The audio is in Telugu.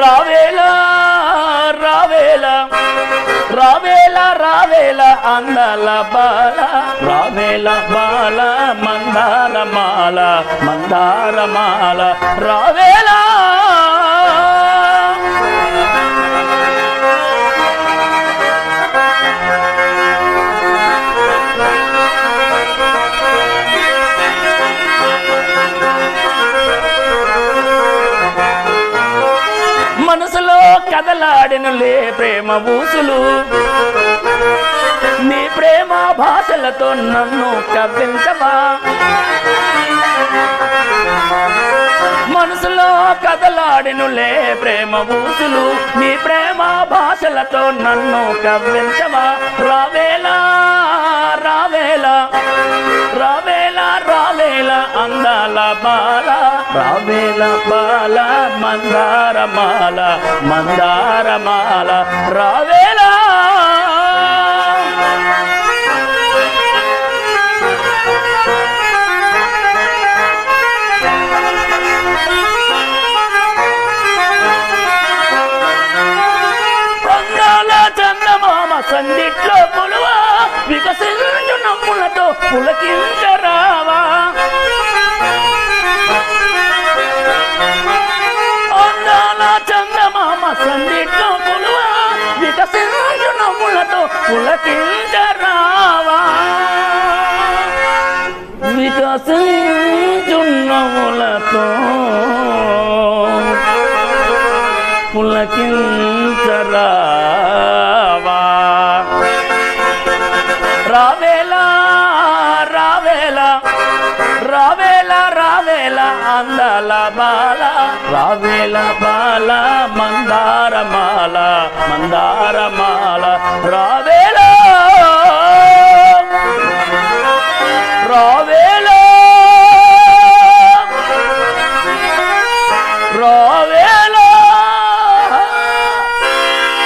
రావేలా రావేలా రావేలా రావేలా అందాల బాల రావేల బాల మందార మాల మందార మాల రావే కదలాడినులే ప్రేమ ఊసులు. నీ ప్రేమ భాషలతో నన్ను కవ్వించవా? మనసులో కదలాడినులే ప్రేమ ఊసులు. నీ ప్రేమ భాషలతో నన్ను కవ్వించవా? రావేలా రావేలా రావే రావేల అందాల బాల రావేల బాల మందారమాల మందారమాల రావేల. సందిట్లో సందిట్లో వికసించు పులకించరావా వికసించు నవ్వులతో పులకించరావా రావేలా రావేలా రావే రావేలా అందాల బాల రావేల బాల మందారమాల మందారమాల రావే